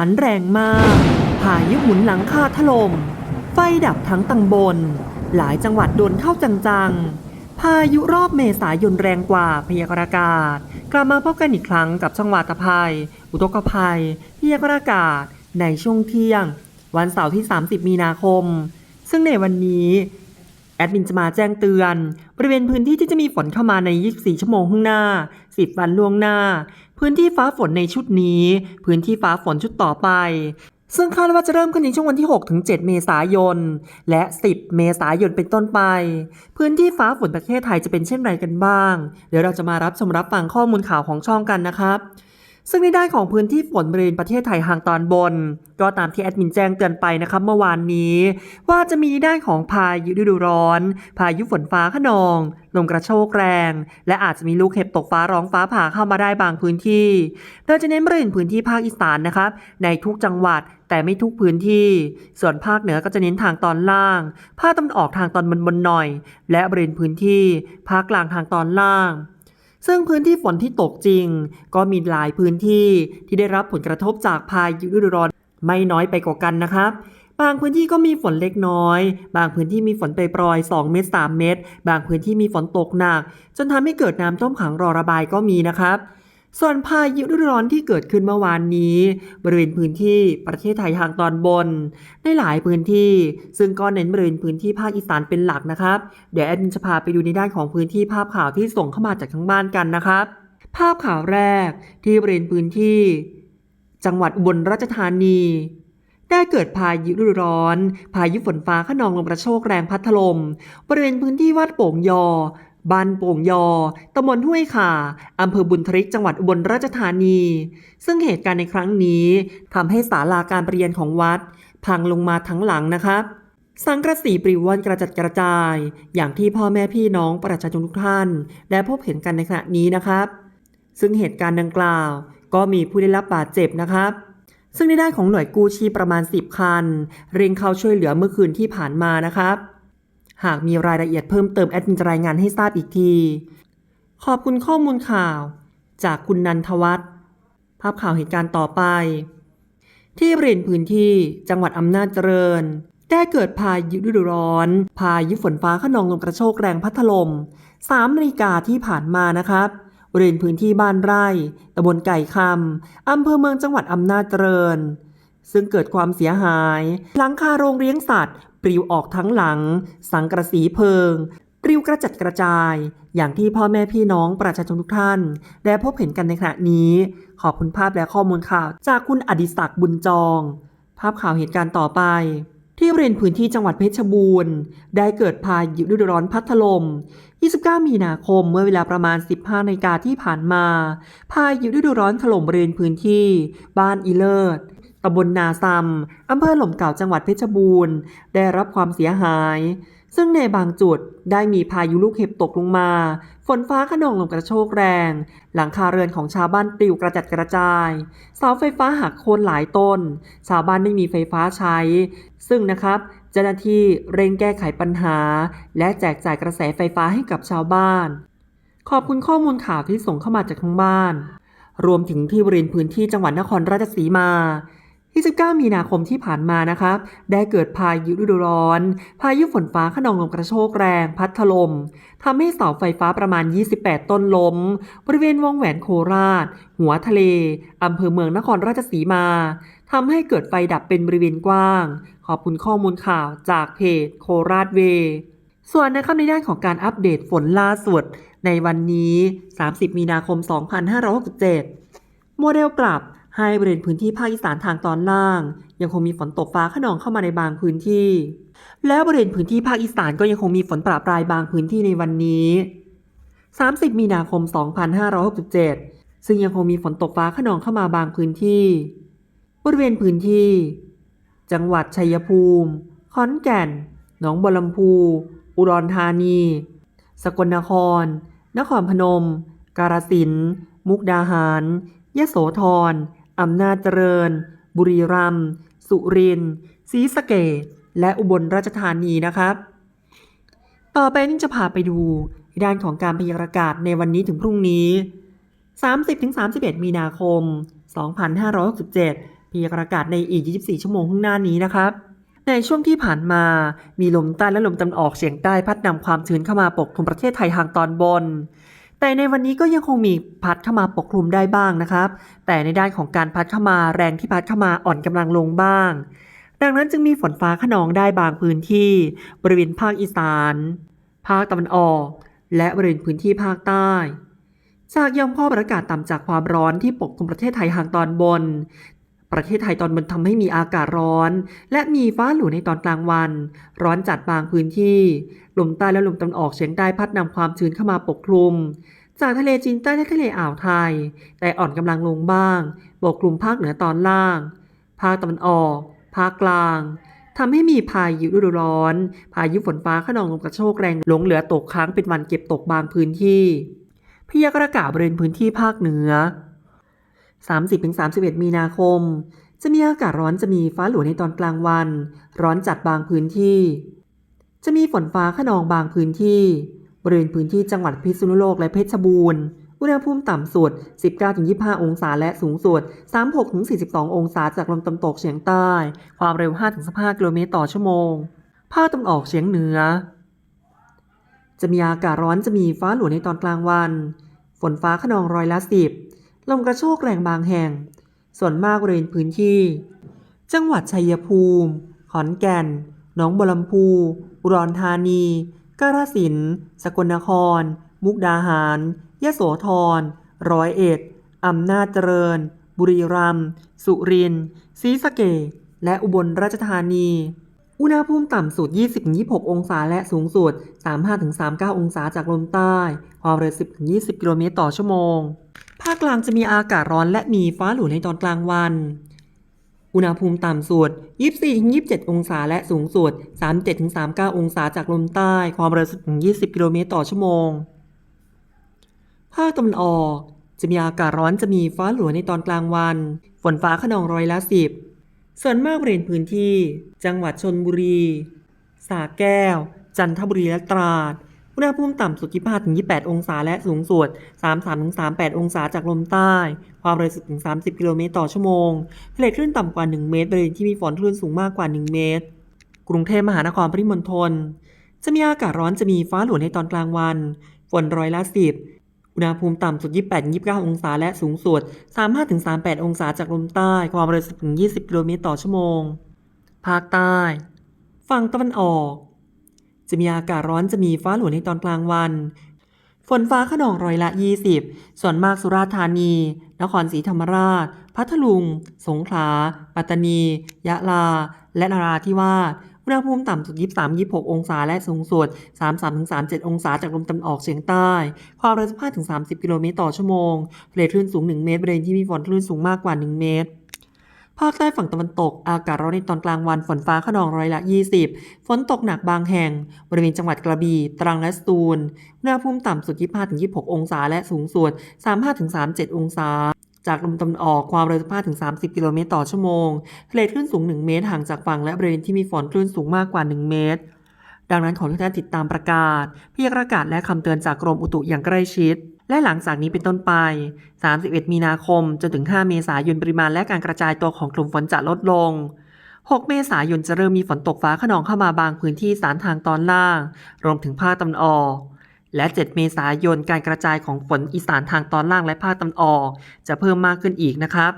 านแรงมาก พายุหมุนหลังคาถล่ม ไฟดับทั้งตำบลหลายจังหวัดโดนเข้าจังๆ พายุรอบเมษายนแรงกว่าพยากรณ์อากาศ กลับมาพบกันอีกครั้งกับจังวัตะภัย อุทกภัย พยากรณ์อากาศในช่วงเที่ยง วันเสาร์ที่ 30 มีนาคม ซึ่งในวันนี้ แอดมินจะมาแจ้งเตือน บริเวณพื้นที่ที่จะมีฝนเข้ามาใน 24 ชั่วโมงข้างหน้า 10 วันล่วงหน้า พื้นที่ฟ้าฝนในชุดนี้ พื้นที่ฟ้าฝนชุดต่อไป ซึ่งคาดว่าจะเริ่มขึ้นในช่วงวันที่ 6 ถึง 7 เมษายน และ 10 เมษายนเป็นต้นไป พื้นที่ฟ้าฝนประเทศไทยจะเป็นเช่นไรกันบ้าง เดี๋ยวเราจะมารับชมรับฟังข้อมูลข่าวของช่องกันนะครับ ซึ่งในด้านของพื้นที่ฝนบริเวณประเทศไทยทางตอนบน ก็ตามที่แอดมินแจ้งเตือนไปนะครับเมื่อวานนี้ ว่าจะมีในด้านของพายุฤดูร้อน พายุฝนฟ้าขนองลมกระโชกแรง และอาจจะมีลูกเห็บตกฟ้าร้องฟ้าผ่าเข้ามาได้บางพื้นที่โดยจะเน้นบริเวณพื้นที่ภาคอีสานนะครับ ในทุกจังหวัดแต่ไม่ทุกพื้นที่ ส่วนภาคเหนือก็จะเน้นทางตอนล่าง ภาคตะวันออกทางตอนบนบนหน่อย และบริเวณพื้นที่ภาคกลางทางตอนล่าง ซึ่งพื้นที่ฝนที่ตกจริง ก็มีหลายพื้นที่ที่ได้รับผลกระทบจากพายุฤดูร้อนไม่น้อยไปกว่ากันนะครับ บางพื้นที่ก็มีฝนเล็กน้อย บางพื้นที่มีฝนไปปรอยๆ2เมตร3เมตร บางพื้นที่มีฝนตกหนัก จนทำให้เกิดน้ำท่วมขังรอระบายก็มีนะครับ ส่วนพายุฤดูร้อนที่เกิดขึ้นเมื่อวานนี้ บริเวณพื้นที่ประเทศไทยทางตอนบน ในหลายพื้นที่ ซึ่งก็เน้นบริเวณพื้นที่ภาคอีสานเป็นหลักนะครับ เดี๋ยวแอดมินจะพาไปดูในด้านของพื้นที่ภาพข่าวที่ส่งเข้ามาจากทางบ้านกันนะครับ ภาพข่าวแรกที่บริเวณพื้นที่ จังหวัดอุบลราชธานีได้เกิดพายุฤดูร้อน พายุฝนฟ้าขนองลมกระโชกแรงพัดถล่มบริเวณพื้นที่วัดโป่งยอ บ้านโป่งยอ ตำบลห้วยขาอำเภอบุญทริก จังหวัดอุบลราชธานี ซึ่งเหตุการณ์ในครั้งนี้ทำให้ศาลาการประเรียนของวัด พังลงมาทั้งหลังนะครับสังกระสีปลิวว่อนกระจัดกระจาย อย่างที่พ่อแม่พี่น้องประชาชนทุกท่าน ได้พบเห็นกันในขณะนี้นะครับ ซึ่งเหตุการณ์ดังกล่าว ก็มีผู้ได้รับบาดเจ็บนะครับ ซึ่งในด้านของหน่วยกู้ชีพประมาณ 10 คัน เร่งเข้าช่วยเหลือเมื่อคืนที่ผ่านมานะครับ หากมีรายละเอียดเพิ่มเติมแอดมินจะรายงานให้ทราบอีกที ขอบคุณข้อมูลข่าว จากคุณนันทวัฒน์ภาพข่าวเหตุการณ์ต่อไป ที่บริเวณพื้นที่จังหวัดอำนาจเจริญ ได้เกิดพายุฤดูร้อน พายุฝนฟ้าขนองลมกระโชกแรงพัดถล่ม3นาฬิกาที่ผ่านมานะครับบริเวณพื้นที่บ้านไร่ตำบลไก่คำอำเภอเมืองจังหวัดอำนาจเจริญ ซึ่งเกิดความเสียหาย หลังคาโรงเลี้ยงสัตว์ ปลิวออกทั้งหลัง สังกระสีเพลิงปลิวกระจัดกระจาย อย่างที่พ่อแม่พี่น้องประชาชนทุกท่าน ได้พบเห็นกันในขณะนี้ ขอบคุณภาพและข้อมูลข่าว จากคุณอดิศักดิ์บุญจอง ภาพข่าวเหตุการณ์ต่อไป ที่บริเวณพื้นที่จังหวัดเพชรบูรณ์ ได้เกิดพายุฤดูร้อนพัดถล่ม29 มีนาคมเมื่อเวลาประมาณ 15นาฬิกาที่ผ่านมา พายุฤดูร้อนถล่มบริเวณพื้นที่ บ้านอีเลิศ ตำบลนาซัมอำเภอหล่มเก่าจังหวัดเพชรบูรณ์ ได้รับความเสียหาย ซึ่งในบางจุดได้มีพายุลูกเห็บตกลงมา ฝนฟ้าขนองลมกระโชกแรง หลังคาเรือนของชาวบ้านปลิวกระจัดกระจาย เสาไฟฟ้าหักโค่นหลายต้น ชาวบ้านไม่มีไฟฟ้าใช้ ซึ่งนะครับเจ้าหน้าที่เร่งแก้ไขปัญหา และแจกจ่ายกระแสไฟฟ้าให้กับชาวบ้าน ขอบคุณข้อมูลข่าวที่ส่งเข้ามาจากทางบ้าน รวมถึงที่บริเวณพื้นที่จังหวัดนครราชสีมา 29มีนาคมที่ผ่านมานะครับ ได้เกิดพายุฤดูร้อน พายุฝนฟ้าขนองลมกระโชกแรง พัดถล่มทำให้เสาไฟฟ้าประมาณ 28 ต้นล้ม บริเวณวงแหวนโคราช หัวทะเลอำเภอเมืองนครราชสีมาทำให้เกิดไฟดับเป็นบริเวณกว้าง ขอบคุณข้อมูลข่าวจากเพจโคราชเวส่วนนะครับในด้านของการอัปเดตฝนล่าสุด ในวันนี้ 30 มีนาคม 2567 โมเดลกลับ ให้บริเวณพื้นที่ภาคอีสานทางตอนล่าง ยังคงมีฝนตกฟ้าขนองเข้ามาในบางพื้นที่ แล้วบริเวณพื้นที่ภาคอีสานก็ยังคงมีฝนประปรายบางพื้นที่ในวันนี้ 30 มีนาคม 2567 ซึ่งยังคงมีฝนตกฟ้าขนองเข้ามาบางพื้นที่ บริเวณพื้นที่ จังหวัดชัยภูมิ ขอนแก่น หนองบัวลำพู อุดรธานี สกลนคร นครพนม กาฬสินธุ์มุกดาหารยโสธร อำนาจเจริญ บุรีรัมย์สุรินทร์ศรีสะเกษและอุบลราชธานีนะครับ ต่อไปนี่จะพาไปดูด้านของการพยากรณ์อากาศในวันนี้ถึงพรุ่งนี้ 30-31 มีนาคม 2567พพยากรณ์อากาศในอีก 24 ชั่วโมงข้างหน้านี้นะครับ ในช่วงที่ผ่านมามีลมใต้และลมตะวันออกเฉียงใต้พัดนำความชื้นเข้ามาปกคลุมประเทศไทยทางตอนบน แต่ในวันนี้ก็ยังคงมีพัดเข้ามาปกคลุมได้บ้างนะครับ แต่ในด้านของการพัดเข้ามาแรงที่พัดเข้ามาอ่อนกำลังลงบ้าง ดังนั้นจึงมีฝนฟ้าขนองได้บางพื้นที่ บริเวณภาคอีสาน ภาคตะวันออก และบริเวณพื้นที่ภาคใต้จากยอมข้อบรรยากาศต่ำจากความร้อนที่ปกคลุมประเทศไทยทางตอนบน ประเทศไทยตอนบนทำให้มีอากาศร้อน และมีฟ้าหลัวในตอนกลางวัน ร้อนจัดบางพื้นที่ ลมใต้และลมตะวันออกเฉียงใต้พัดนำความชื้นเข้ามาปกคลุม จากทะเลจีนใต้และทะเลอ่าวไทย แต่อ่อนกำลังลงบ้างปกคลุมภาคเหนือตอนล่าง ภาคตะวันออก ภาคกลางทำให้มีพายุฤดูร้อน พายุฝนฟ้าขนองลมกระโชกแรงหลงเหลือตกค้างเป็นวันเก็บตกบางพื้นที่พยากรณ์อากาศบริเวณพื้นที่ภาคเหนือ 30-31 มีนาคม จะมีอากาศร้อนจะมีฟ้าหลวในตอนกลางวัน ร้อนจัดบางพื้นที่ จะมีฝนฟ้าขนองบางพื้นที่ บริเวณพื้นที่จังหวัดพิษณุโลกและเพชรบูรณ์ อุณหภูมิต่ำสุด 19-25 องศาและสูงสุด 36-42 องศาจากลมตะวันตกเฉียงใต้ ความเร็ว 5-15 กิโลเมตรต่อชั่วโมง ภาคตะวันออกเฉียงเหนือ จะมีอากาศร้อนจะมีฟ้าหลวในตอนกลางวัน ฝนฟ้าขนองร้อยละสิบ ลมกระโชกแรงบางแห่ง ส่วนมากบริเวณพื้นที่ จังหวัดชัยภูมิ ขอนแก่น หนองบัวลำพู อุดรธานี กาฬสินธุ์สกลนคร มุกดาหารยโสธร ร้อยเอ็ด อำนาจเจริญ บุรีรัมย์ สุรินทร์ศรีสะเกษและอุบลราชธานี อุณหภูมิต่ำสุด 20-26 องศาและสูงสุด 35-39 องศาจากลมใต้ ความเร็ว 10-20 กิโลเมตรต่อชั่วโมง ภาคกลางจะมีอากาศร้อนและมีฟ้าหลวในตอนกลางวัน อุณหภูมิต่ำสุด 24-27 องศาและสูงสุด 37-39 องศาจากลมใต้ ความเร็ว 10-20 กิโลเมตรต่อชั่วโมง ภาคตะวันออก จะมีอากาศร้อนจะมีฟ้าหลวในตอนกลางวัน ฝนฟ้าขนองร้อยละสิบ ส่วนมากบริเวณพื้นที่ จังหวัดชนบุรีสระแก้ว จันทบุรีและตราด อุณหภูมิต่ำสุด 25-28 องศา และสูงสุด 33-38 องศาจากลมใต้ ความเร็ว10-30 กิโลเมตรต่อชั่วโมงทะเลคลื่นต่ำกว่า 1 เมตร บริเวณที่มีฝนคลื่นสูงมากกว่า 1 เมตร กรุงเทพมหานครปริมณฑล จะมีอากาศร้อนจะมีฟ้าหลวในตอนกลางวัน ฝนร้อยละสิบ อุณหภูมิต่ำสุด 28-29 องศา และสูงสุด 35-38 องศาจากลมใต้ ความเร็ว10-20 กิโลเมตรต่อชั่วโมง ภาคใต้ ฝั่งตะวันออก จะมีอากาศร้อนจะมีฟ้าหลวในตอนกลางวัน ฝนฟ้าขนองร้อยละ 20 ส่วนมากสุราษฎร์ธานี นครศรีธรรมราช พัทลุง สงขลา ปัตตานี ยะลา และนราธิวาส อุณหภูมิต่ำสุด 23-26 องศา และสูงสุด 33-37 องศาจากลมตะวันออกเฉียงใต้ ความเร็ว15-30 กิโลเมตรต่อชั่วโมงทะเลคลื่นสูง 1 เมตรบริเวณที่มีฝนคลื่นสูงมากกว่า 1 เมตรภาคใต้ฝั่งตะวันตก อากาศร้อนในตอนกลางวันฝนฟ้าขนองร้อยละ 20 ฝนตกหนักบางแห่ง บริเวณจังหวัดกระบี่ตรังและสตูลอุณหภูมิต่ำสุด 25-26 องศา และสูงสุด 35-37 องศา จากลมตะวันออกความเร็ว15-30 กิโลเมตรต่อชั่วโมงทะเลคลื่นสูง 1 เมตรห่างจากฝั่งและบริเวณที่มีฝนคลื่นสูงมากกว่า 1 เมตร ดังนั้นขอทุกท่านติดตามประกาศพยากรณ์อากาศและคำเตือนจากกรมอุตุอย่างใกล้ชิด และหลังจากนี้เป็นต้นไป 31 มีนาคม จนถึง 5 เมษายนปริมาณและการกระจายตัวของกลุ่มฝนจะลดลง 6 เมษายนจะเริ่มมีฝนตกฟ้าขนองเข้ามาบางพื้นที่สารทางตอนล่าง รวมถึงภาคตะวันออก และ 7 เมษายนการกระจายของฝนอีสานทางตอนล่างและภาคตะวันออก จะเพิ่มมากขึ้นอีกนะครับ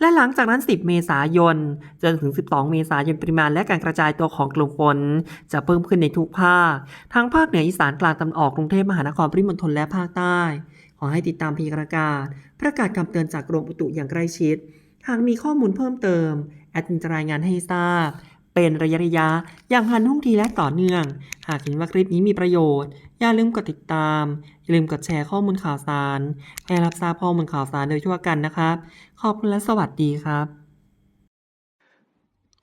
และหลังจากนั้น 10 เมษายนจนถึง 12 เมษายนปริมาณและการกระจายตัวของกลุ่มฝนจะเพิ่มขึ้นในทุกภาค ทั้งภาคเหนืออีสานกลางตะวันออกกรุงเทพมหานครปริมณฑลและภาคใต้ ขอให้ติดตามพยากรณ์อากาศประกาศคำเตือนจากกรมอุตุอย่างใกล้ชิด หากมีข้อมูลเพิ่มเติมแอดมินจะรายงานให้ทราบ เป็นระยะระยะอย่างทันท่วงทีและต่อเนื่อง หากเห็นว่าคลิปนี้มีประโยชน์ อย่าลืมกดติดตาม อย่าลืมกดแชร์ข้อมูลข่าวสารให้รับทราบข้อมูลข่าวสารโดยทั่วกันนะครับ ขอบคุณและสวัสดีครับ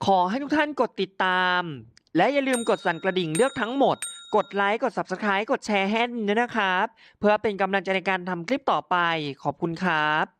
ขอให้ทุกท่านกดติดตาม และอย่าลืมกดสั่นกระดิ่งเลือกทั้งหมด กดไลค์ กด Subscribe กดแชร์ให้ด้วยนะครับ เพื่อเป็นกำลังใจในการทำคลิปต่อไป ขอบคุณครับ